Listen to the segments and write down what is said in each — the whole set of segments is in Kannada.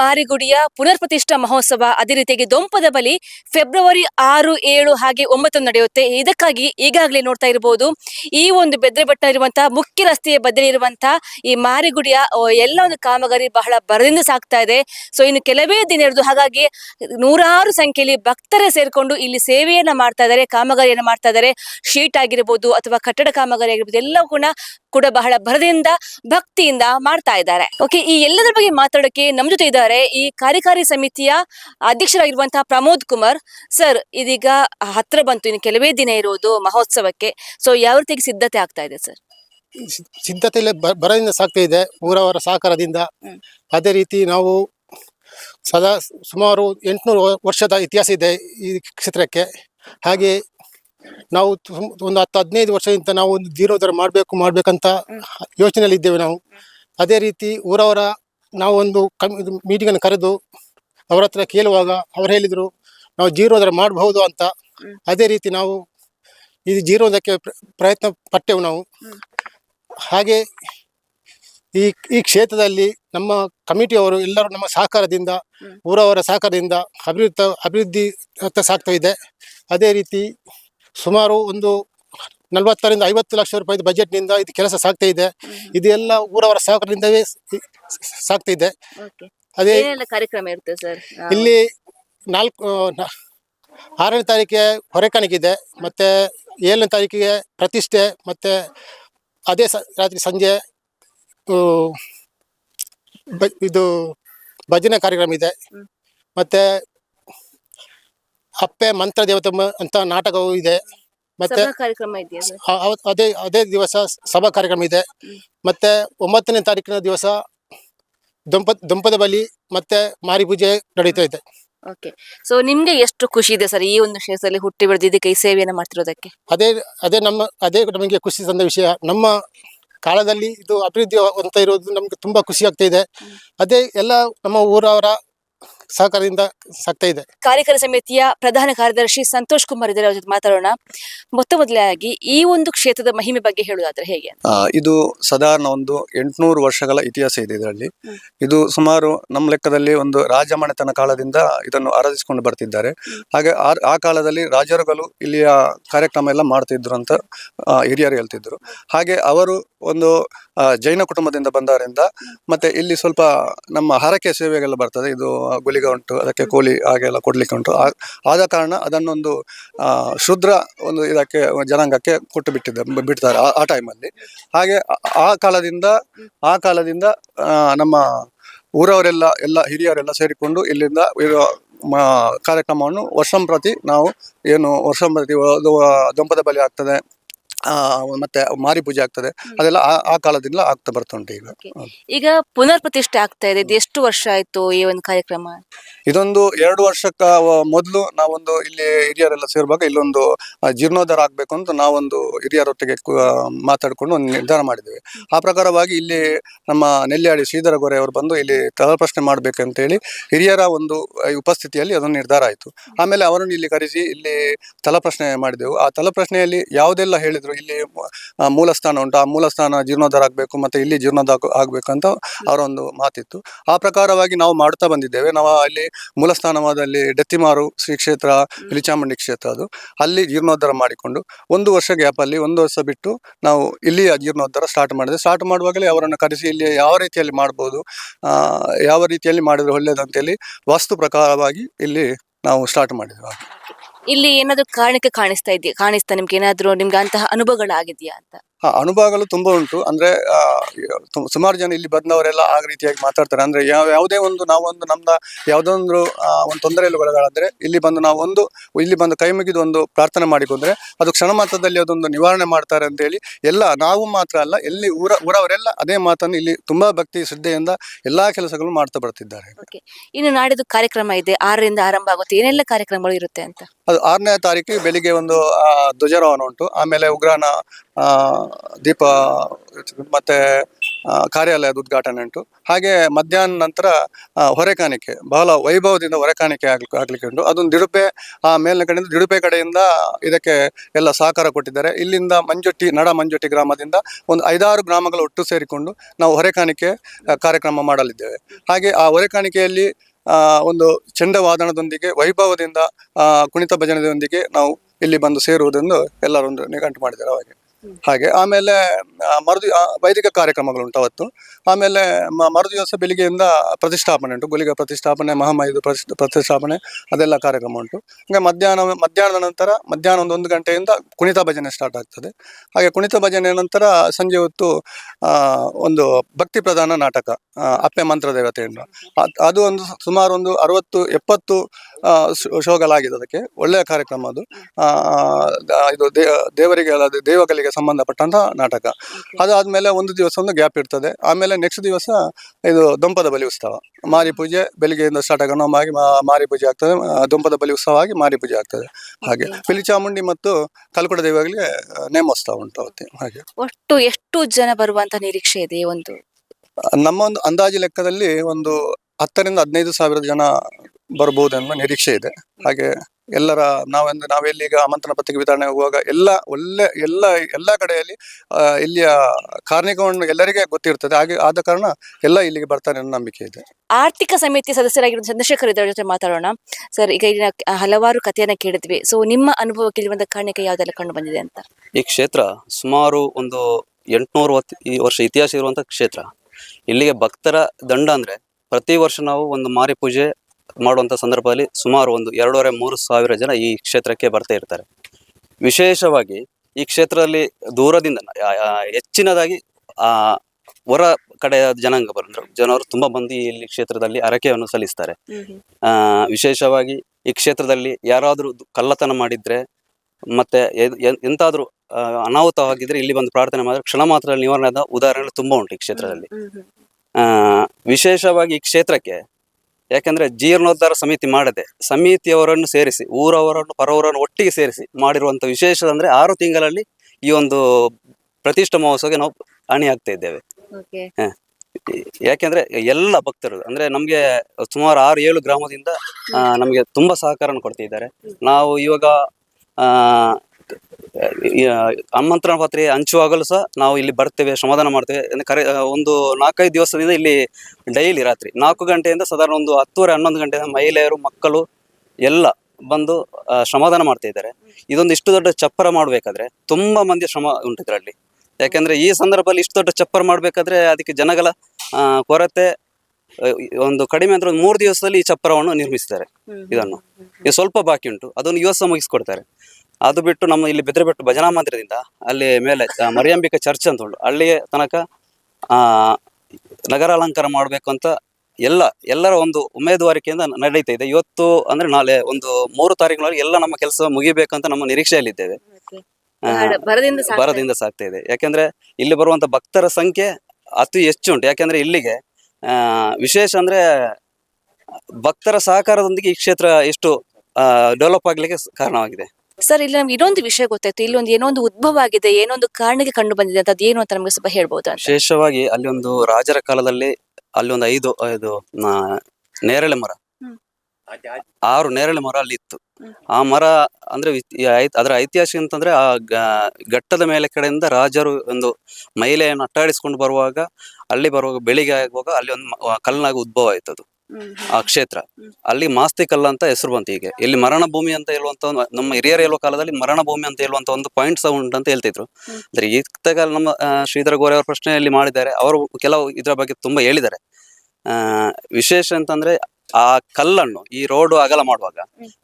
ಮಾರಿಗುಡಿಯ ಪುನರ್ ಪ್ರತಿಷ್ಠಾ ಮಹೋತ್ಸವ ಅದೇ ರೀತಿಯಾಗಿ ದೊಂಪದ ಬಲಿ ಫೆಬ್ರವರಿ ಆರು, ಏಳು ಹಾಗೆ ಒಂಬತ್ತು ನಡೆಯುತ್ತೆ. ಇದಕ್ಕಾಗಿ ಈಗಾಗಲೇ ನೋಡ್ತಾ ಇರಬಹುದು ಈ ಒಂದು ಬೆದ್ರೆಬೆಟ್ಟ ಇರುವಂತಹ ಮುಖ್ಯ ರಸ್ತೆಯ ಬದಲಿ ಇರುವಂತಹ ಈ ಮಾರಿಗುಡಿಯ ಎಲ್ಲ ಒಂದು ಕಾಮಗಾರಿ ಬಹಳ ಬರದಿಂದ ಸಾಗ್ತಾ ಇದೆ. ಸೊ, ಇನ್ನು ಕೆಲವೇ ದಿನ ಇರೋದು ಹಾಗಾಗಿ ನೂರಾರು ಸಂಖ್ಯೆಯಲ್ಲಿ ಭಕ್ತರೇ ಸೇರಿಕೊಂಡು ಇಲ್ಲಿ ಸೇವೆಯನ್ನ ಮಾಡ್ತಾ ಇದ್ದಾರೆ, ಕಾಮಗಾರಿಯನ್ನು ಮಾಡ್ತಾ ಇದ್ದಾರೆ. ಶೀಟ್ ಆಗಿರ್ಬೋದು ಅಥವಾ ಕಟ್ಟಡ ಕಾಮಗಾರಿ ಆಗಿರ್ಬೋದು, ಎಲ್ಲವೂ ಕೂಡ ಕೂಡ ಬಹಳ ಭರದಿಂದ ಭಕ್ತಿಯಿಂದ ಮಾಡ್ತಾ ಇದ್ದಾರೆ. ಓಕೆ ಈ ಎಲ್ಲದರ ಬಗ್ಗೆ ಮಾತಾಡೋಕೆ ನಮ್ಮ ಜೊತೆ ಇದ್ದಾರೆ ಈ ಕಾರ್ಯಕಾರಿ ಸಮಿತಿಯ ಅಧ್ಯಕ್ಷರಾಗಿರುವಂತಹ ಪ್ರಮೋದ್ ಕುಮಾರ್ ಸರ್ ಇದೀಗ ಹತ್ರ ಬಂತು. ಇನ್ನು ಕೆಲವೇ ದಿನ ಇರೋದು ಮಹೋತ್ಸವಕ್ಕೆ. ಸೊ ಯಾವ ರೀತಿಯಾಗಿ ಸಿದ್ಧತೆ ಆಗ್ತಾ ಇದೆ ಸರ್? ಸಿದ್ಧತೆಯಲ್ಲೇ ಬರದಿಂದ ಸಾಕ್ತಾ ಇದೆ. ಊರವರ ಸಹಕಾರದಿಂದ. ಅದೇ ರೀತಿ ನಾವು ಸದಾ ಸುಮಾರು ಎಂಟುನೂರು ವರ್ಷದ ಇತಿಹಾಸ ಇದೆ ಈ ಕ್ಷೇತ್ರಕ್ಕೆ. ಹಾಗೆ ನಾವು ಒಂದು ಹತ್ತು ಹದಿನೈದು ವರ್ಷದಿಂದ ನಾವು ಒಂದು ಜೀರ್ಣೋದ್ಧಾರ ಮಾಡಬೇಕು ಮಾಡಬೇಕಂತ ಯೋಚನೆಯಲ್ಲಿ ಇದ್ದೇವೆ ನಾವು. ಅದೇ ರೀತಿ ಊರವರ ನಾವು ಒಂದು ಕಮ್ ಮೀಟಿಂಗನ್ನು ಕರೆದು ಅವರ ಹತ್ರ ಕೇಳುವಾಗ ಅವ್ರು ಹೇಳಿದರು ನಾವು ಜೀರ್ಣೋದ್ಧಾರ ಮಾಡಬಹುದು ಅಂತ. ಅದೇ ರೀತಿ ನಾವು ಇದು ಜೀರ್ಣೋದಕ್ಕೆ ಪ್ರಯತ್ನ ಪಟ್ಟೆವು ನಾವು. ಹಾಗೆ ಈ ಈ ಕ್ಷೇತ್ರದಲ್ಲಿ ನಮ್ಮ ಕಮಿಟಿಯವರು ಎಲ್ಲರೂ ನಮ್ಮ ಸಹಕಾರದಿಂದ ಊರವರ ಸಹಕಾರದಿಂದ ಅಭಿವೃದ್ಧಿ ಅಭಿವೃದ್ಧಿ ಸಾಗ್ತಾ ಇದೆ. ಅದೇ ರೀತಿ ಸುಮಾರು ಒಂದು ನಲವತ್ತರಿಂದ ಐವತ್ತು ಲಕ್ಷ ರೂಪಾಯಿ ಬಜೆಟ್ನಿಂದ ಇದು ಕೆಲಸ ಸಾಗ್ತಾ ಇದೆ. ಇದೆಲ್ಲ ಊರವರ ಸಹಕಾರದಿಂದವೇ ಸಾಕ್ತಾ ಸಾಗ್ತಾ ಇದೆ. ಅದೇ ಕಾರ್ಯಕ್ರಮ ಇರುತ್ತೆ ಸರ್? ಇಲ್ಲಿ ನಾಲ್ಕು ಆರನೇ ತಾರೀಕಿಗೆ ಹೊರೆಕಾಣಿಕೆ ಮತ್ತೆ ಏಳನೇ ತಾರೀಕಿಗೆ ಪ್ರತಿಷ್ಠೆ ಮತ್ತೆ ಅದೇ ರಾತ್ರಿ ಸಂಜೆ ಇದು ಭಜನೆ ಕಾರ್ಯಕ್ರಮ ಇದೆ. ಮತ್ತೆ ಅಪ್ಪೆ ಮಂತ್ರ ದೇವತೆ ಅಂತ ನಾಟಕವೂ ಇದೆ. ಮತ್ತೆ ಸಭಾ ಕಾರ್ಯಕ್ರಮ ಇದೆಯಾ ಸರ್? ಆ- ಅವತ್- ಅದೇ ಅದೇ ದಿವಸ ಸಭಾ ಕಾರ್ಯಕ್ರಮ ಇದೆ. ಮತ್ತೆ ಒಂಬತ್ತನೇ ತಾರೀಕಿನ ದಿವಸ ದೊಂಪ ದೊಂಪದ ಬಲಿ ಮತ್ತೆ ಮಾರಿ ಪೂಜೆ ನಡೀತಾ ಇದೆ. ಓಕೆ. ಸೊ ನಿಮ್ಗೆ ಎಷ್ಟು ಖುಷಿ ಇದೆ ಸರ್ ಈ ಒಂದು ಕ್ಷೇತ್ರದಲ್ಲಿ ಹುಟ್ಟಿ ಬೆಳೆದು ಕೈ ಸೇವೆಯನ್ನು ಸೇವೆಯನ್ನ ಮಾಡ್ತಿರೋದಕ್ಕೆ? ಅದೇ ಅದೇ ನಮ್ಮ ಅದೇ ನಮಗೆ ಖುಷಿ ತಂದ ವಿಷಯ. ನಮ್ಮ ಕಾಲದಲ್ಲಿ ಇದು ಅಭಿವೃದ್ಧಿ ಅಂತ ಇರೋದು ನಮ್ಗೆ ತುಂಬಾ ಖುಷಿ ಆಗ್ತಾ ಇದೆ. ಅದೇ ಎಲ್ಲ ನಮ್ಮ ಊರವರ ಸಹಕಾರದಿಂದ ಸಾಗ್ತಾ ಇದೆ. ಕಾರ್ಯಕಾರಿ ಸಮಿತಿಯ ಪ್ರಧಾನ ಕಾರ್ಯದರ್ಶಿ ಸಂತೋಷ್ ಕುಮಾರ್ ಇದ್ದಾರೆ ಅವ್ರ ಜೊತೆ ಮಾತಾಡೋಣ. ಮೊತ್ತ ಮೊದಲಾಗಿ ಈ ಒಂದು ಕ್ಷೇತ್ರದ ಮಹಿಮೆ ಬಗ್ಗೆ ಹೇಳುವುದಾದ್ರೆ ಹೇಗೆ ಆ, ಇದು ಸಾಧಾರಣ ಒಂದು ಎಂಟುನೂರು ವರ್ಷಗಳ ಇತಿಹಾಸ ಇದೆ ಇದರಲ್ಲಿ. ಇದು ಸುಮಾರು ನಮ್ಮ ಲೆಕ್ಕದಲ್ಲಿ ಒಂದು ರಾಜಮನೆತನ ಕಾಲದಿಂದ ಇದನ್ನು ಆರಾಧಿಸಿಕೊಂಡು ಬರ್ತಿದ್ದಾರೆ. ಹಾಗೆ ಆ- ಆ ಕಾಲದಲ್ಲಿ ರಾಜರುಗಳು ಇಲ್ಲಿಯ ಕಾರ್ಯಕ್ರಮ ಎಲ್ಲ ಮಾಡ್ತಿದ್ರು ಅಂತ ಆ, ಹಿರಿಯರು ಹೇಳ್ತಿದ್ರು. ಹಾಗೆ ಅವರು ಒಂದು ಆ, ಜೈನ ಕುಟುಂಬದಿಂದ ಬಂದವರಿಂದ ಮತ್ತೆ ಇಲ್ಲಿ ಸ್ವಲ್ಪ ನಮ್ಮ ಹರಕೆ ಸೇವೆಗೆಲ್ಲ ಬರ್ತದೆ. ಇದು ಗುಲಿಗ ಉಂಟು, ಅದಕ್ಕೆ ಕೋಳಿ ಹಾಗೆಲ್ಲ ಕೊಡ್ಲಿಕ್ಕೆ ಉಂಟು. ಆದ ಕಾರಣ ಅದನ್ನೊಂದು ಶುದ್ರ ಒಂದು ಇದಕ್ಕೆ, ಜನಾಂಗಕ್ಕೆ ಕೊಟ್ಟು ಬಿಟ್ಟಿದ್ದ ಬಿಡ್ತಾರೆ ಆ- ಟೈಮಲ್ಲಿ ಹಾಗೆ ಆ- ಕಾಲದಿಂದ, ಆ ಕಾಲದಿಂದ ನಮ್ಮ ಊರವರೆಲ್ಲ, ಎಲ್ಲ ಹಿರಿಯರೆಲ್ಲ ಸೇರಿಕೊಂಡು ಇಲ್ಲಿಂದ ಇರುವ ಮ- ಕಾರ್ಯಕ್ರಮವನ್ನು ವರ್ಷಂಪ್ರತಿ ನಾವು ಏನು ವರ್ಷಂಪ್ರತಿ ಪ್ರತಿ ದೊಂಪದ ಬಲಿ ಆಗ್ತದೆ ಆ, ಮತ್ತೆ ಮಾರಿ ಪೂಜೆ ಆಗ್ತದೆ. ಅದೆಲ್ಲ ಆ ಆ ಕಾಲದಿಂದ ಆಗ್ತಾ ಬರ್ತುಂಟು ಈಗ. Okay. ಈಗ ಪುನರ್ ಪ್ರತಿಷ್ಠೆ ಆಗ್ತಾ ಇದೆ. ಇದು ಎಷ್ಟು ವರ್ಷ ಆಯ್ತು ಈ ಒಂದು ಕಾರ್ಯಕ್ರಮ? ಇದೊಂದು ಎರಡು ವರ್ಷಕ್ಕ ವ- ಮೊದಲು ನಾವೊಂದು ಇಲ್ಲಿ ಹಿರಿಯರೆಲ್ಲ ಸೇರುವಾಗ ಇಲ್ಲೊಂದು ಆ, ಜೀರ್ಣೋದ್ಧಾರ ಆಗ್ಬೇಕು ಅಂತ ನಾವೊಂದು ಹಿರಿಯರೊಟ್ಟಿಗೆ ಕು- ಆ, ಮಾತಾಡ್ಕೊಂಡು ಒಂದು ನಿರ್ಧಾರ ಮಾಡಿದ್ವಿ. ಆ ಪ್ರಕಾರವಾಗಿ ಇಲ್ಲಿ ನಮ್ಮ ನೆಲ್ಲಿಯಾಡಿ ಶ್ರೀಧರ ಗೊರೆ ಅವರು ಬಂದು ಇಲ್ಲಿ ತಲಪ್ರಶ್ನೆ ಮಾಡ್ಬೇಕಂತೇಳಿ ಹಿರಿಯರ ಒಂದು ಆ, ಉಪಸ್ಥಿತಿಯಲ್ಲಿ ಅದೊಂದು ನಿರ್ಧಾರ ಆಯಿತು. ಆಮೇಲೆ ಅವರನ್ನು ಇಲ್ಲಿ ಕರೆಸಿ ಇಲ್ಲಿ ತಲಪ್ರಶ್ನೆ ಮಾಡಿದೆವು. ಆ ತಲಪ್ರಶ್ನೆಯಲ್ಲಿ ಯಾವುದೆಲ್ಲ ಹೇಳಿದ್ರು ಇಲ್ಲಿ ಮೂಲ ಸ್ಥಾನ ಮೂಲಸ್ಥಾನ ಉಂಟು. ಆ ಮೂಲಸ್ಥಾನ ಜೀರ್ಣೋದ್ಧಾರ ಆಗಬೇಕು ಮತ್ತೆ ಇಲ್ಲಿ ಜೀರ್ಣೋದ್ಧಾರ ಆಗಬೇಕು ಅವರ ಒಂದು ಮಾತಿತ್ತು. ಆ ಪ್ರಕಾರವಾಗಿ ನಾವು ಮಾಡ್ತಾ ಬಂದಿದ್ದೇವೆ. ನಾವು ಅಲ್ಲಿ ಮೂಲಸ್ಥಾನವಾದಲ್ಲಿ ಡೆತ್ತಿಮಾರು ಶ್ರೀ ಕ್ಷೇತ್ರ ಇಲಿಚಾಮುಂಡಿ ಕ್ಷೇತ್ರ ಅದು. ಅಲ್ಲಿ ಜೀರ್ಣೋದ್ಧಾರ ಮಾಡಿಕೊಂಡು ಒಂದು ವರ್ಷ ಗ್ಯಾಪ್ ಅಲ್ಲಿ ಒಂದು ವರ್ಷ ಬಿಟ್ಟು ನಾವು ಇಲ್ಲಿ ಜೀರ್ಣೋದ್ಧಾರ ಸ್ಟಾರ್ಟ್ ಮಾಡಿದೆ. ಸ್ಟಾರ್ಟ್ ಮಾಡುವಾಗಲೇ ಅವರನ್ನು ಕರೆಸಿ ಇಲ್ಲಿ ಯಾವ ರೀತಿಯಲ್ಲಿ ಮಾಡ್ಬೋದು ಯಾವ ರೀತಿಯಲ್ಲಿ ಮಾಡಿದ್ರೆ ಒಳ್ಳೇದಂತೇಳಿ ವಾಸ್ತು ಪ್ರಕಾರವಾಗಿ ಇಲ್ಲಿ ನಾವು ಸ್ಟಾರ್ಟ್ ಮಾಡಿದ್ವಿ. ಇಲ್ಲಿ ಏನಾದ್ರು ಕಾರಣಕ್ಕೆ ಕಾಣಿಸ್ತಾ ಇದೆಯಾ? ಕಾಣಿಸ್ತಾ ನಿಮ್ಗೆ ಏನಾದ್ರು ನಿಮ್ಗೆ ಅಂತಹ ಅನುಭವಗಳಾಗಿದೆಯಾ ಅಂತ? ಹಾ ಅನುಭವಗಳು ತುಂಬಾ ಉಂಟು. ಅಂದ್ರೆ ಸುಮಾರು ಜನ ಇಲ್ಲಿ ಬಂದವರೆಲ್ಲ ಆ ರೀತಿಯಾಗಿ ಮಾತಾಡ್ತಾರೆ. ಅಂದ್ರೆ ಯಾವ ಯಾವುದೇ ಒಂದು ನಾವೊಂದು ನಮ್ದ ಯಾವುದೊಂದು ಒಂದು ಒಂದು ತೊಂದರೆಯಲ್ಲಿ ಒಳಗಾದ್ರೆ ಇಲ್ಲಿ ಬಂದು ನಾವು ಒಂದು ಇಲ್ಲಿ ಬಂದು ಕೈ ಮುಗಿದು ಒಂದು ಪ್ರಾರ್ಥನೆ ಮಾಡಿಕೊಂಡ್ರೆ ಅದು ಕ್ಷಣ ಮಾತ್ರದಲ್ಲಿ ಅದೊಂದು ನಿವಾರಣೆ ಮಾಡ್ತಾರೆ ಅಂತ ಹೇಳಿ ಎಲ್ಲ ನಾವು ಮಾತ್ರ ಅಲ್ಲ ಎಲ್ಲಿ ಊರ ಊರವರೆಲ್ಲ ಅದೇ ಮಾತನ್ನು ಇಲ್ಲಿ ತುಂಬಾ ಭಕ್ತಿ ಶ್ರದ್ಧೆಯಿಂದ ಎಲ್ಲಾ ಕೆಲಸಗಳು ಮಾಡ್ತಾ ಬರ್ತಿದ್ದಾರೆ. ಇನ್ನು ನಾಡಿದ್ದು ಕಾರ್ಯಕ್ರಮ ಇದೆ. ಆರರಿಂದ ಆರಂಭ ಆಗುತ್ತೆ. ಏನೆಲ್ಲ ಕಾರ್ಯಕ್ರಮಗಳು ಇರುತ್ತೆ ಅಂತ? ಅದು ಆರನೇ ತಾರೀಕು ಬೆಳಿಗ್ಗೆ ಒಂದು ಧ್ವಜಾರೋಹಣ ಉಂಟು. ಆಮೇಲೆ ಉಗ್ರಾಣ ಆ, ದೀಪ, ಮತ್ತೆ ಕಾರ್ಯಾಲಯದ ಉದ್ಘಾಟನೆ ಉಂಟು. ಹಾಗೆ ಮಧ್ಯಾಹ್ನ ನಂತರ ಹೊರೆ ಹೊರೆಕಾಣಿಕೆ, ಬಹಳ ವೈಭವದಿಂದ ಹೊರೆಕಾಣಿಕೆ ಆಗ್ಲಿಕ್ಕೆ ಆಗ್ಲಿಕ್ಕೆ ಉಂಟು. ಅದೊಂದು ದಿಡುಪೆ, ಆ ಮೇಲಿನ ಕಡೆಯಿಂದ ದಿಡುಪೆ ಕಡೆಯಿಂದ ಇದಕ್ಕೆ ಎಲ್ಲ ಸಹಕಾರ ಕೊಟ್ಟಿದ್ದಾರೆ. ಇಲ್ಲಿಂದ ಮಂಜುಟ್ಟಿ, ನಡ ಮಂಜುಟ್ಟಿ ಗ್ರಾಮದಿಂದ ಒಂದು ಐದಾರು ಗ್ರಾಮಗಳು ಒಟ್ಟು ಸೇರಿಕೊಂಡು ನಾವು ಹೊರೆಕಾಣಿಕೆ ಕಾರ್ಯಕ್ರಮ ಮಾಡಲಿದ್ದೇವೆ. ಹಾಗೆ ಆ ಹೊರೆಕಾಣಿಕೆಯಲ್ಲಿ ಒಂದು ಚಂದವಾದನದೊಂದಿಗೆ ವೈಭವದಿಂದ ಕುಣಿತ ಭಜನದೊಂದಿಗೆ ನಾವು ಇಲ್ಲಿ ಬಂದು ಸೇರುವುದೆಂದು ಎಲ್ಲರೊಂದು ನಿಘಂಟು ಮಾಡಿದ್ದಾರೆ ಅವಾಗ. ಹಾಗೆ, ಆಮೇಲೆ ಮರುದಿ ವೈದಿಕ ಕಾರ್ಯಕ್ರಮಗಳು ಉಂಟು ಅವತ್ತು. ಆಮೇಲೆ ಮರುದಿವಸ ಬೆಳಿಗ್ಗೆಯಿಂದ ಪ್ರತಿಷ್ಠಾಪನೆ ಉಂಟು. ಗುಲಿಗ ಪ್ರತಿಷ್ಠಾಪನೆ ಮಹಾಮೈದು ಪ್ರತಿಷ್ಠ ಪ್ರತಿಷ್ಠಾಪನೆ, ಅದೆಲ್ಲ ಕಾರ್ಯಕ್ರಮ ಉಂಟು. ಹಾಗೆ ಮಧ್ಯಾಹ್ನ, ಮಧ್ಯಾಹ್ನದ ನಂತರ, ಮಧ್ಯಾಹ್ನ ಒಂದು ಒಂದು ಗಂಟೆಯಿಂದ ಕುಣಿತ ಭಜನೆ ಸ್ಟಾರ್ಟ್ ಆಗ್ತದೆ. ಹಾಗೆ ಕುಣಿತ ಭಜನೆ ನಂತರ ಸಂಜೆ ಹೊತ್ತು ಒಂದು ಭಕ್ತಿ ಪ್ರಧಾನ ನಾಟಕ ಅಪ್ಪೆ ಮಂತ್ರ ದೇವತೆಯಿಂದ ಅದು ಒಂದು ಸುಮಾರು ಒಂದು ಅರವತ್ತು, ಎಪ್ಪತ್ತು ಆ, ಶೋ- ಶೋಗಳಾಗಿದೆ ಅದಕ್ಕೆ. ಒಳ್ಳೆಯ ಕಾರ್ಯಕ್ರಮ ಅದು. ಇದು ದೇವರಿಗೆ ದೇವಗಳಿಗೆ ಸಂಬಂಧಪಟ್ಟಂತಹ ನಾಟಕ. ಅದಾದ್ಮೇಲೆ ಒಂದು ದಿವಸ ಒಂದು ಗ್ಯಾಪ್ ಇರ್ತದೆ. ಆಮೇಲೆ ನೆಕ್ಸ್ಟ್ ದಿವಸ ಇದು ದೊಂಪದ ಬಲಿ ಉತ್ಸವ. ಮಾರಿ ಪೂಜೆ ಬೆಳಿಗ್ಗೆಯಿಂದ ಸ್ಟಾರ್ಟ್ ಆಗಿ ಮಾರಿ ಪೂಜೆ ಆಗ್ತದೆ. ದೊಂಪದ ಬಲಿ ಉತ್ಸವ ಆಗಿ ಮಾರಿ ಪೂಜೆ ಆಗ್ತದೆ. ಹಾಗೆ. ಪಿಲಿಚಾಮುಂಡಿ ಮತ್ತು ಕಲ್ಕುಡ ದೇವಗಳಿಗೆ ನೇಮೋತ್ಸವ ಉಂಟು ಅವತ್ತೆ. ಹಾಗೆ. ಒಟ್ಟು ಎಷ್ಟು ಜನ ಬರುವಂತ ನಿರೀಕ್ಷೆ ಇದೆ ಒಂದು? ನಮ್ಮ ಒಂದು ಅಂದಾಜು ಲೆಕ್ಕದಲ್ಲಿ ಒಂದು ಹತ್ತರಿಂದ ಹದಿನೈದು ಸಾವಿರ ಜನ ಬರ್ಬೋದೆನ್ನುವ ನಿರೀಕ್ಷೆ ಇದೆ. ಹಾಗೆ ಎಲ್ಲರ ನಾವೆಂದು ನಾವೆಲ್ಲಿ ಈಗ ಆಮಂತ್ರಣ ಪತ್ರಿಕೆ ವಿತರಣೆ ಹೋಗುವಾಗ ಎಲ್ಲ ಒಳ್ಳೆ ಎಲ್ಲ ಎಲ್ಲ ಕಡೆಯಲ್ಲಿ ಇಲ್ಲಿಯ ಕಾರ್ಣಿಕವನ್ನು ಎಲ್ಲರಿಗೆ ಗೊತ್ತಿರ್ತದೆ. ಹಾಗೆ ಆದ ಕಾರಣ ಎಲ್ಲ ಇಲ್ಲಿಗೆ ಬರ್ತಾರೆ ಅನ್ನೋ ನಂಬಿಕೆ ಇದೆ. ಆರ್ಥಿಕ ಸಮಿತಿ ಸದಸ್ಯರಾಗಿರುವ ಚಂದ್ರಶೇಖರ್ ಇದ್ದವರ ಜೊತೆ ಮಾತಾಡೋಣ. ಸರ್ ಈಗ ಇಲ್ಲಿನ ಹಲವಾರು ಕಥೆಯನ್ನ ಕೇಳಿದ್ವಿ. ಸೊ ನಿಮ್ಮ ಅನುಭವಕ್ಕೆ ಇಲ್ಲಿ ಬಂದ ಕಾರಣಕ್ಕೆ ಯಾವ್ದೆಲ್ಲ ಕಂಡು ಬಂದಿದೆ ಅಂತ? ಈ ಕ್ಷೇತ್ರ ಸುಮಾರು ಒಂದು ಎಂಟುನೂರು ಈ ವರ್ಷ ಇತಿಹಾಸ ಇರುವಂಥ ಕ್ಷೇತ್ರ. ಇಲ್ಲಿಗೆ ಭಕ್ತರ ದಂಡ ಅಂದ್ರೆ ಪ್ರತಿ ವರ್ಷ ನಾವು ಒಂದು ಮಾರಿ ಪೂಜೆ ಮಾಡುವಂಥ ಸಂದರ್ಭದಲ್ಲಿ ಸುಮಾರು ಒಂದು ಎರಡೂವರೆ ಮೂರು ಸಾವಿರ ಜನ ಈ ಕ್ಷೇತ್ರಕ್ಕೆ ಬರ್ತಾ ಇರ್ತಾರೆ. ವಿಶೇಷವಾಗಿ ಈ ಕ್ಷೇತ್ರದಲ್ಲಿ ದೂರದಿಂದ ಹೆಚ್ಚಿನದಾಗಿ ಆ ಹೊರ ಕಡೆಯ ಜನಾಂಗ ಬಂದರು. ಜನರು ತುಂಬಾ ಮಂದಿ ಇಲ್ಲಿ ಕ್ಷೇತ್ರದಲ್ಲಿ ಹರಕೆಯನ್ನು ಸಲ್ಲಿಸ್ತಾರೆ. ಆ, ವಿಶೇಷವಾಗಿ ಈ ಕ್ಷೇತ್ರದಲ್ಲಿ ಯಾರಾದರೂ ಕಳ್ಳತನ ಮಾಡಿದ್ರೆ ಮತ್ತೆ ಎಂತಾದ್ರೂ ಅನಾಹುತವಾಗಿದ್ರೆ ಇಲ್ಲಿ ಬಂದು ಪ್ರಾರ್ಥನೆ ಮಾಡಿದ್ರೆ ಕ್ಷಣ ಮಾತ್ರ ನಿವಾರಣೆದ ಉದಾಹರಣೆಗಳು ತುಂಬಾ ಉಂಟು ಈ ಕ್ಷೇತ್ರದಲ್ಲಿ. ಆ, ವಿಶೇಷವಾಗಿ ಈ ಕ್ಷೇತ್ರಕ್ಕೆ ಯಾಕಂದ್ರೆ ಜೀರ್ಣೋದ್ಧಾರ ಸಮಿತಿ ಮಾಡದೆ ಸಮಿತಿಯವರನ್ನು ಸೇರಿಸಿ ಊರವರನ್ನು ಪರವರನ್ನು ಒಟ್ಟಿಗೆ ಸೇರಿಸಿ ಮಾಡಿರುವಂತ ವಿಶೇಷ ಅಂದ್ರೆ ಆರು ತಿಂಗಳಲ್ಲಿ ಈ ಒಂದು ಪ್ರತಿಷ್ಠಾ ಮಹೋತ್ಸವಕ್ಕೆ ನಾವು ಅಣಿ ಆಗ್ತಾ ಇದ್ದೇವೆ. ಯಾಕೆಂದ್ರೆ ಎಲ್ಲ ಭಕ್ತರು ಅಂದ್ರೆ ನಮ್ಗೆ ಸುಮಾರು ಆರು ಏಳು ಗ್ರಾಮದಿಂದ ಆ, ನಮ್ಗೆ ತುಂಬಾ ಸಹಕಾರನ ಕೊಡ್ತಿದ್ದಾರೆ. ನಾವು ಇವಾಗ ಆ, ಆಮಂತ್ರಣ ಪತ್ರಿಕೆ ಹಂಚುವಾಗಲೂ ಸಹ ನಾವು ಇಲ್ಲಿ ಬರ್ತೇವೆ ಶ್ರಮದಾನ ಮಾಡ್ತೇವೆ. ಕರೆ ಒಂದು ನಾಲ್ಕೈದು ದಿವಸದಿಂದ ಇಲ್ಲಿ ಡೈಲಿ ರಾತ್ರಿ ನಾಲ್ಕು ಗಂಟೆಯಿಂದ ಸಾಧಾರಣ ಒಂದು ಹತ್ತುವರೆ ಹನ್ನೊಂದು ಗಂಟೆಯಿಂದ ಮಹಿಳೆಯರು ಮಕ್ಕಳು ಎಲ್ಲ ಬಂದು ಶ್ರಮದಾನ ಮಾಡ್ತಾ ಇದ್ದಾರೆ. ಇದೊಂದು ಇಷ್ಟು ದೊಡ್ಡ ಚಪ್ಪರ ಮಾಡಬೇಕಾದ್ರೆ ತುಂಬಾ ಮಂದಿ ಶ್ರಮ ಉಂಟು ಇದರಲ್ಲಿ. ಯಾಕೆಂದ್ರೆ ಈ ಸಂದರ್ಭದಲ್ಲಿ ಇಷ್ಟು ದೊಡ್ಡ ಚಪ್ಪರ ಮಾಡಬೇಕಾದ್ರೆ ಅದಕ್ಕೆ ಜನಗಳ ಕೊರತೆ ಒಂದು ಕಡಿಮೆ ಅಂದ್ರೆ ಒಂದು ಮೂರು ದಿವಸದಲ್ಲಿ ಈ ಚಪ್ಪರವನ್ನು ನಿರ್ಮಿಸಿದ್ದಾರೆ ಇದನ್ನು. ಇದು ಸ್ವಲ್ಪ ಬಾಕಿ ಉಂಟು. ಅದನ್ನು ಇವತ್ತು ಮುಗಿಸ್ಕೊಡ್ತಾರೆ. ಅದು ಬಿಟ್ಟು ನಮ್ಮ ಇಲ್ಲಿ ಬೆದ್ರಬೆಟ್ಟು ಭಜನಾ ಮಂದಿರದಿಂದ ಅಲ್ಲಿ ಮೇಲೆ ಆ, ಚರ್ಚ್ ಅಂತ ಉಂಟು. ಅಲ್ಲಿಯ ತನಕ ಆ ನಗರ ಅಲಂಕಾರ ಮಾಡಬೇಕು ಅಂತ ಎಲ್ಲ ಎಲ್ಲರ ಒಂದು ಉಮೇದುವಾರಿಕೆಯಿಂದ ನಡೀತಾ ಇದೆ. ಇವತ್ತು ಅಂದ್ರೆ ನಾಳೆ ಒಂದು ಮೂರು ತಾರೀಕಿನೊಳಗೆ ಎಲ್ಲ ನಮ್ಮ ಕೆಲಸ ಮುಗಿಬೇಕಂತ ನಮ್ಮ ನಿರೀಕ್ಷೆಯಲ್ಲಿದ್ದೇವೆ. ಬರದಿಂದ ಸಾಕ್ತಾ ಇದೆ. ಯಾಕೆಂದ್ರೆ ಇಲ್ಲಿ ಬರುವಂತ ಭಕ್ತರ ಸಂಖ್ಯೆ ಅತಿ ಹೆಚ್ಚು ಉಂಟು. ಯಾಕೆಂದ್ರೆ ಇಲ್ಲಿಗೆ ಆ, ವಿಶೇಷ ಅಂದ್ರೆ ಭಕ್ತರ ಸಹಕಾರದೊಂದಿಗೆ ಈ ಕ್ಷೇತ್ರ ಎಷ್ಟು ಡೆವಲಪ್ ಆಗ್ಲಿಕ್ಕೆ ಕಾರಣವಾಗಿದೆ. ಸರ್ ಇಲ್ಲಿ ನಮ್ಗೆ ಇನ್ನೊಂದು ವಿಷಯ ಗೊತ್ತಾಯ್ತು. ಇಲ್ಲಿ ಒಂದು ಏನೋ ಒಂದು ಉದ್ಭವ ಆಗಿದೆ ಏನೋ ಒಂದು ಕಾರಣಕ್ಕೆ ಕಂಡು ಬಂದಿದೆ ಅಂತ ಏನು ಅಂತ ನಮ್ಗೆ ಸ್ವಲ್ಪ ಹೇಳ್ಬೋದು ಅಂತ? ವಿಶೇಷವಾಗಿ ಅಲ್ಲಿ ಒಂದು ರಾಜರ ಕಾಲದಲ್ಲಿ ಅಲ್ಲಿ ಒಂದು ಐದು ಇದು ಆ, ನೇರಳೆ ಮರ. ಆರು ನೇರಳೆ ಮರ ಅಲ್ಲಿ ಇತ್ತು. ಆ ಮರ ಅಂದ್ರೆ ಈ ಅದರ ಐತಿಹಾಸಿಕ ಅಂತಂದ್ರೆ ಆ ಗ- ಘಟ್ಟದ ಮೇಲೆ ಕಡೆಯಿಂದ ರಾಜರು ಒಂದು ಮಹಿಳೆಯನ್ನು ಅಟ್ಟಾಡಿಸ್ಕೊಂಡು ಬರುವಾಗ ಅಲ್ಲಿ ಬರುವಾಗ ಬೆಳಿಗ್ಗೆ ಆಗುವಾಗ ಅಲ್ಲಿ ಒಂದು ಮ- ಕಲ್ಲಿನಾಗ ಉದ್ಭವ ಆಯ್ತು ಅದು ಆ ಕ್ಷೇತ್ರ. ಅಲ್ಲಿ ಮಾಸ್ತಿ ಕಲ್ಲ ಅಂತ ಹೆಸರು ಬಂತು ಹೀಗೆ. ಇಲ್ಲಿ ಮರಣ ಭೂಮಿ ಅಂತ ಹೇಳುವಂತ ಒಂದು ನಮ್ಮ ಹಿರಿಯರು ಹೇಳುವ ಕಾಲದಲ್ಲಿ ಮರಣ ಭೂಮಿ ಅಂತ ಹೇಳುವಂತ ಒಂದು ಪಾಯಿಂಟ್ ಉಂಟು ಅಂತ ಹೇಳ್ತಿದ್ರು. ಅಂದ್ರೆ ಈ ಕಾಲ ನಮ್ಮ ಶ್ರೀಧರ ಗೋರೆ ಅವರ ಪ್ರಶ್ನೆಯಲ್ಲಿ ಮಾಡಿದ್ದಾರೆ. ಅವರು ಕೆಲವು ಇದರ ಬಗ್ಗೆ ತುಂಬಾ ಹೇಳಿದ್ದಾರೆ. ಆ ವಿಶೇಷ ಅಂತಂದ್ರೆ ಆ ಕಲ್ಲನ್ನು ಈ ರೋಡ್ ಅಗಲ ಮಾಡುವಾಗ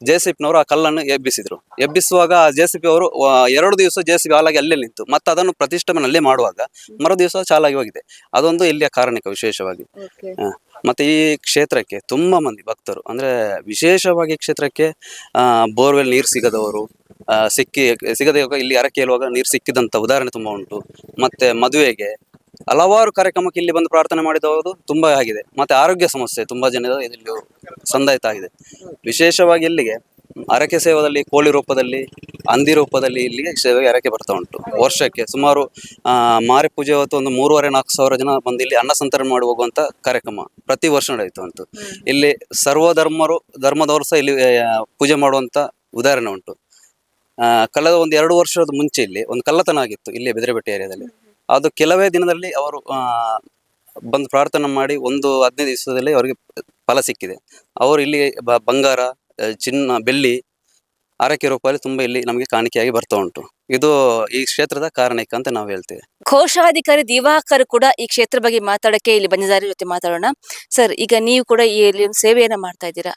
ಜೆಸಿಪಿನವರು ಆ ಕಲ್ಲನ್ನು ಎಬ್ಬಿಸಿದ್ರು. ಎಬ್ಬಿಸುವಾಗ ಆ ಸಿ ಪಿ ಅವರು ಎರಡು ದಿವಸ ಜೆ ಸಿ ಪಿ ಹಾಲಾಗಿ ಅಲ್ಲೇ ನಿಂತು ಮತ್ತೆ ಅದನ್ನು ಪ್ರತಿಷ್ಠಾಪನೆ ಅಲ್ಲೇ ಮಾಡುವಾಗ ಮರು ದಿವಸ ಚಾಲಾಗಿ ಹೋಗಿದೆ. ಅದೊಂದು ಇಲ್ಲಿಯ ಕಾರಣಿಕ ವಿಶೇಷವಾಗಿ. ಮತ್ತೆ ಈ ಕ್ಷೇತ್ರಕ್ಕೆ ತುಂಬ ಮಂದಿ ಭಕ್ತರು, ಅಂದರೆ ವಿಶೇಷವಾಗಿ ಕ್ಷೇತ್ರಕ್ಕೆ ಬೋರ್ವೆಲ್ ನೀರು ಸಿಗದವರು ಸಿಕ್ಕಿ, ಸಿಗದೆ ಇಲ್ಲಿ ಹರಕೆ ಹೇಳುವಾಗ ನೀರು ಸಿಕ್ಕಿದಂಥ ಉದಾಹರಣೆ ತುಂಬ ಉಂಟು. ಮತ್ತೆ ಮದುವೆಗೆ ಹಲವಾರು ಕಾರ್ಯಕ್ರಮಕ್ಕೆ ಇಲ್ಲಿ ಬಂದು ಪ್ರಾರ್ಥನೆ ಮಾಡಿದವರು ತುಂಬ ಆಗಿದೆ. ಮತ್ತೆ ಆರೋಗ್ಯ ಸಮಸ್ಯೆ ತುಂಬ ಜನ ಇಲ್ಲಿ ಸಂದಾಯಿತ ಆಗಿದೆ ವಿಶೇಷವಾಗಿ ಇಲ್ಲಿಗೆ ಹರಕೆ ಸೇವದಲ್ಲಿ ಕೋಳಿ ರೂಪದಲ್ಲಿ ಹಂದಿ ರೂಪದಲ್ಲಿ ಇಲ್ಲಿಗೆ ಸೇವೆಗೆ ಅರಕೆ ಬರ್ತಾ ಉಂಟು. ವರ್ಷಕ್ಕೆ ಸುಮಾರು ಮಾರಿ ಪೂಜೆ ಹೊತ್ತು ಒಂದು ಮೂರುವರೆ ನಾಲ್ಕು ಸಾವಿರ ಜನ ಬಂದು ಇಲ್ಲಿ ಅನ್ನ ಸಂತರಣೆ ಮಾಡಿ ಹೋಗುವಂಥ ಕಾರ್ಯಕ್ರಮ ಪ್ರತಿ ವರ್ಷ ನಡೆಯಿತು ಉಂಟು. ಇಲ್ಲಿ ಸರ್ವ ಧರ್ಮರು ಧರ್ಮದವರು ಸಹ ಇಲ್ಲಿ ಪೂಜೆ ಮಾಡುವಂಥ ಉದಾಹರಣೆ ಉಂಟು. ಕಳೆದ ಒಂದು ಎರಡು ವರ್ಷದ ಮುಂಚೆ ಇಲ್ಲಿ ಒಂದು ಕಳ್ಳತನ ಆಗಿತ್ತು ಇಲ್ಲಿ ಬೆದರೆಬೆಟ್ಟ ಏರಿಯಾದಲ್ಲಿ. ಅದು ಕೆಲವೇ ದಿನದಲ್ಲಿ ಅವರು ಬಂದು ಪ್ರಾರ್ಥನೆ ಮಾಡಿ ಒಂದು ಹದಿನೈದು ದಿವಸದಲ್ಲಿ ಅವರಿಗೆ ಫಲ ಸಿಕ್ಕಿದೆ. ಅವರು ಇಲ್ಲಿ ಬ- ಬಂಗಾರ ಚಿನ್ನ ಬೆಳ್ಳಿ ಆರೋಗ್ಯ ರೂಪದಲ್ಲಿ ತುಂಬಾ ಇಲ್ಲಿ ನಮಗೆ ಕಾಣಿಕೆಯಾಗಿ ಬರ್ತಾ ಉಂಟು. ಇದು ಈ ಕ್ಷೇತ್ರದ ಕಾರಣಕ್ಕೆ ಅಂತ ನಾವು ಹೇಳ್ತೇವೆ. ಕೋಶಾಧಿಕಾರಿ ದಿವಾಕರ್ ಕೂಡ ಈ ಕ್ಷೇತ್ರ ಬಗ್ಗೆ ಮಾತಾಡಕ್ಕೆ ಇಲ್ಲಿ ಬಂದಿದ್ದಾರೆ ಜೊತೆ ಮಾತಾಡೋಣ. ಸರ್ ಈಗ ನೀವು ಕೂಡ ಈ ಇಲ್ಲಿ ಒಂದು ಸೇವೆಯನ್ನ ಮಾಡ್ತಾ ಇದ್ದೀರಾ?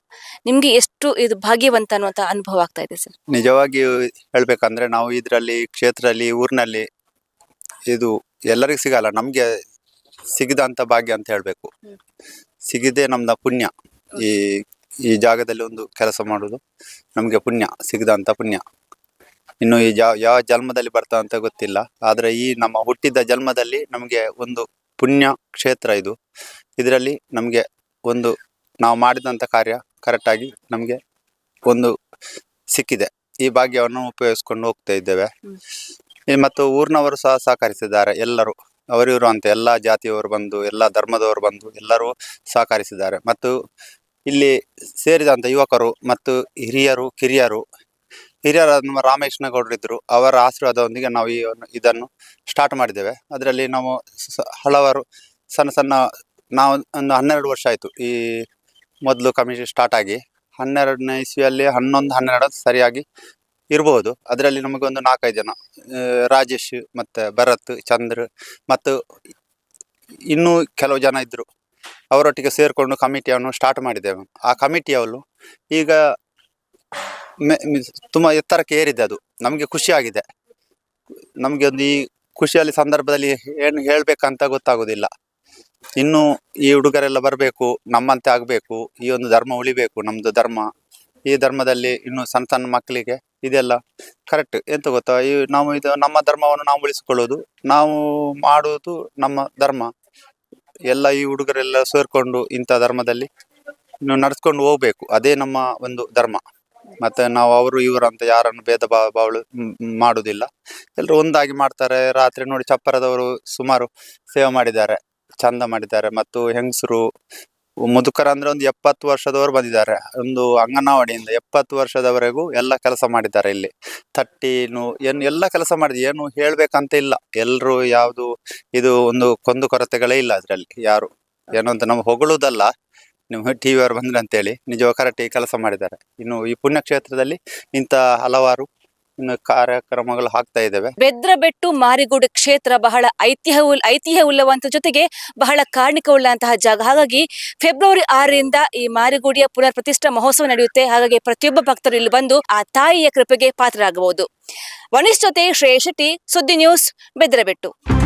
ನಿಮ್ಗೆ ಎಷ್ಟು ಇದು ಭಾಗ್ಯವಂತ ಅನ್ನುವಂತ ಅನುಭವ ಆಗ್ತಾ ಇದೆ ಸರ್? ನಿಜವಾಗಿ ಹೇಳ್ಬೇಕಂದ್ರೆ ನಾವು ಇದರಲ್ಲಿ ಕ್ಷೇತ್ರದಲ್ಲಿ ಊರಿನಲ್ಲಿ ಇದು ಎಲ್ಲರಿಗೂ ಸಿಗಲ್ಲ ನಮ್ಗೆ ಸಿಗದಂತ ಭಾಗ್ಯ ಅಂತ ಹೇಳ್ಬೇಕು. ಸಿಗದೆ ನಮ್ದ ಪುಣ್ಯ ಈ ಈ ಜಾಗದಲ್ಲಿ ಒಂದು ಕೆಲಸ ಮಾಡೋದು. ನಮಗೆ ಪುಣ್ಯ ಸಿಗದಂತ ಪುಣ್ಯ. ಇನ್ನು ಈ ಜಾ, ಯಾವ ಜನ್ಮದಲ್ಲಿ ಬರ್ತಾ ಅಂತ ಗೊತ್ತಿಲ್ಲ. ಆದರೆ ಈ ನಮ್ಮ ಹುಟ್ಟಿದ ಜನ್ಮದಲ್ಲಿ ನಮಗೆ ಒಂದು ಪುಣ್ಯ ಕ್ಷೇತ್ರ ಇದು. ಇದರಲ್ಲಿ ನಮಗೆ ಒಂದು, ನಾವು ಮಾಡಿದಂಥ ಕಾರ್ಯ ಕರೆಕ್ಟಾಗಿ ನಮಗೆ ಒಂದು ಸಿಕ್ಕಿದೆ. ಈ ಭಾಗ್ಯವನ್ನು ಉಪಯೋಗಿಸ್ಕೊಂಡು ಹೋಗ್ತಾ ಇದ್ದೇವೆ. ಮತ್ತು ಊರಿನವರು ಸಹ ಸಹಕರಿಸಿದ್ದಾರೆ, ಎಲ್ಲರೂ. ಅವರಿವರು ಅಂತ, ಎಲ್ಲ ಜಾತಿಯವರು ಬಂದು, ಎಲ್ಲ ಧರ್ಮದವರು ಬಂದು ಎಲ್ಲರೂ ಸಹಕರಿಸಿದ್ದಾರೆ. ಮತ್ತು ಇಲ್ಲಿ ಸೇರಿದಂಥ ಯುವಕರು ಮತ್ತು ಹಿರಿಯರು, ಕಿರಿಯರು ಹಿರಿಯರ ನಮ್ಮ ರಾಮೇಶ್ನ ಗೌಡರಿದ್ದರು ಅವರ ಆಶೀರ್ವಾದದೊಂದಿಗೆ ನಾವು ಈ ಇದನ್ನು ಸ್ಟಾರ್ಟ್ ಮಾಡಿದ್ದೇವೆ. ಅದರಲ್ಲಿ ನಾವು ಹಲವಾರು ಸಣ್ಣ ಸಣ್ಣ ನಾವು ಒಂದು ಹನ್ನೆರಡು ವರ್ಷ ಆಯಿತು ಈ ಮೊದಲು ಕಮಿಷನ್ ಸ್ಟಾರ್ಟ್ ಆಗಿ. ಹನ್ನೆರಡನೇ ಇಸ್ವಿಯಲ್ಲಿ ಹನ್ನೊಂದು, ಹನ್ನೆರಡು ಸರಿಯಾಗಿ ಇರಬಹುದು ಅದರಲ್ಲಿ ನಮಗೊಂದು ನಾಲ್ಕೈದು ಜನ ರಾಜೇಶ್ ಮತ್ತು ಭರತ್, ಚಂದ್ರ ಮತ್ತು ಇನ್ನೂ ಕೆಲವು ಜನ ಇದ್ದರು ಅವರೊಟ್ಟಿಗೆ ಸೇರಿಕೊಂಡು ಕಮಿಟಿಯನ್ನು ಸ್ಟಾರ್ಟ್ ಮಾಡಿದ್ದೇವೆ. ಆ ಕಮಿಟಿಯವರು ಈಗ ತುಂಬ ಎತ್ತರಕ್ಕೆ ಏರಿದೆ ಅದು. ನಮಗೆ ಖುಷಿಯಾಗಿದೆ ನಮಗೆ ಒಂದು ಈ ಖುಷಿಯಲ್ಲಿ ಸಂದರ್ಭದಲ್ಲಿ ಏನು ಹೇಳಬೇಕಂತ ಗೊತ್ತಾಗೋದಿಲ್ಲ. ಇನ್ನು ಈ ಹುಡುಗರೆಲ್ಲ ಬರಬೇಕು, ನಮ್ಮಂತೆ ಆಗಬೇಕು, ಈ ಒಂದು ಧರ್ಮ ಉಳಿಬೇಕು ನಮ್ಮದು ಧರ್ಮ, ಈ ಧರ್ಮದಲ್ಲಿ ಇನ್ನು ಸಣ್ಣ ಸಣ್ಣ ಮಕ್ಕಳಿಗೆ ಇದೆಲ್ಲ ಕರೆಕ್ಟ್ ಎಂತ ಗೊತ್ತಾ? ಈ ನಾವು ಇದು ನಮ್ಮ ಧರ್ಮವನ್ನು ನಾವು ಉಳಿಸಿಕೊಳ್ಳೋದು ನಾವು ಮಾಡುವುದು ನಮ್ಮ ಧರ್ಮ. ಎಲ್ಲ ಈ ಹುಡುಗರೆಲ್ಲ ಸೇರ್ಕೊಂಡು ಇಂಥ ಧರ್ಮದಲ್ಲಿ ನಡೆಸ್ಕೊಂಡು ಹೋಗ್ಬೇಕು. ಅದೇ ನಮ್ಮ ಒಂದು ಧರ್ಮ. ಮತ್ತೆ ನಾವು ಅವರು ಇವರು ಅಂತ ಯಾರನ್ನು ಭೇದ ಭಾವ ಬಾವಳು ಮಾಡುವುದಿಲ್ಲ ಎಲ್ಲರೂ ಒಂದಾಗಿ ಮಾಡ್ತಾರೆ. ರಾತ್ರಿ ನೋಡಿ ಚಪ್ಪರದವರು ಸುಮಾರು ಸೇವೆ ಮಾಡಿದ್ದಾರೆ. ಚಂದ ಮಾಡಿದ್ದಾರೆ. ಮತ್ತು ಹೆಂಗಸರು ಮುದುಕರ ಅಂದ್ರೆ ಒಂದು ಎಪ್ಪತ್ತು ವರ್ಷದವರು ಬಂದಿದ್ದಾರೆ. ಒಂದು ಅಂಗನವಾಡಿಯಿಂದ ಎಪ್ಪತ್ತು ವರ್ಷದವರೆಗೂ ಎಲ್ಲ ಕೆಲಸ ಮಾಡಿದ್ದಾರೆ ಇಲ್ಲಿ. ತಟ್ಟಿನು ಏನು ಎಲ್ಲ ಕೆಲಸ ಮಾಡಿದೆ. ಏನು ಹೇಳ್ಬೇಕಂತ ಇಲ್ಲ. ಎಲ್ಲರೂ ಯಾವುದು ಇದು ಒಂದು ಕೊಂದು ಕೊರತೆಗಳೇ ಇಲ್ಲ ಅದರಲ್ಲಿ. ಯಾರು? ಏನು ಅಂತ ನಾವು ಹೊಗಳುದಲ್ಲ. ನೀವು ಟಿ ವಿಯವರು ಬಂದ್ರೆ ಅಂತೇಳಿ ನಿಜವಾಗ ಕರೆಕ್ಟಾಗಿ ಕೆಲಸ ಮಾಡಿದ್ದಾರೆ. ಇನ್ನು ಈ ಪುಣ್ಯಕ್ಷೇತ್ರದಲ್ಲಿ ಇಂಥ ಹಲವಾರು ಇನ್ನು ಕಾರ್ಯಕ್ರಮಗಳು ಇದ್ದಾವೆ ಬೆದ್ರಬೆಟ್ಟು, ಮಾರಿಗೋಡು ಕ್ಷೇತ್ರ ಬಹಳ ಐತಿಹ್ಯ ಐತಿಹ್ಯ ಜೊತೆಗೆ ಬಹಳ ಕಾರ್ಣಿಕ ಉಳ್ಳಂತಹ ಜಾಗ. ಹಾಗಾಗಿ ಫೆಬ್ರವರಿ ಆರರಿಂದ ಈ ಮಾರಿಗುಡಿಯ ಪುನರ್ ಪ್ರತಿಷ್ಠಾ ಮಹೋತ್ಸವ ನಡೆಯುತ್ತೆ. ಹಾಗಾಗಿ ಪ್ರತಿಯೊಬ್ಬ ಭಕ್ತರು ಇಲ್ಲಿ ಬಂದು ಆ ತಾಯಿಯ ಕೃಪೆಗೆ ಪಾತ್ರರಾಗಬಹುದು. ವನಿಷ್ಠತೆ ಶ್ರೇಯ ಶೆಟ್ಟಿ, ಸುದ್ದಿ ನ್ಯೂಸ್ ಬೆದ್ರಬೆಟ್ಟು.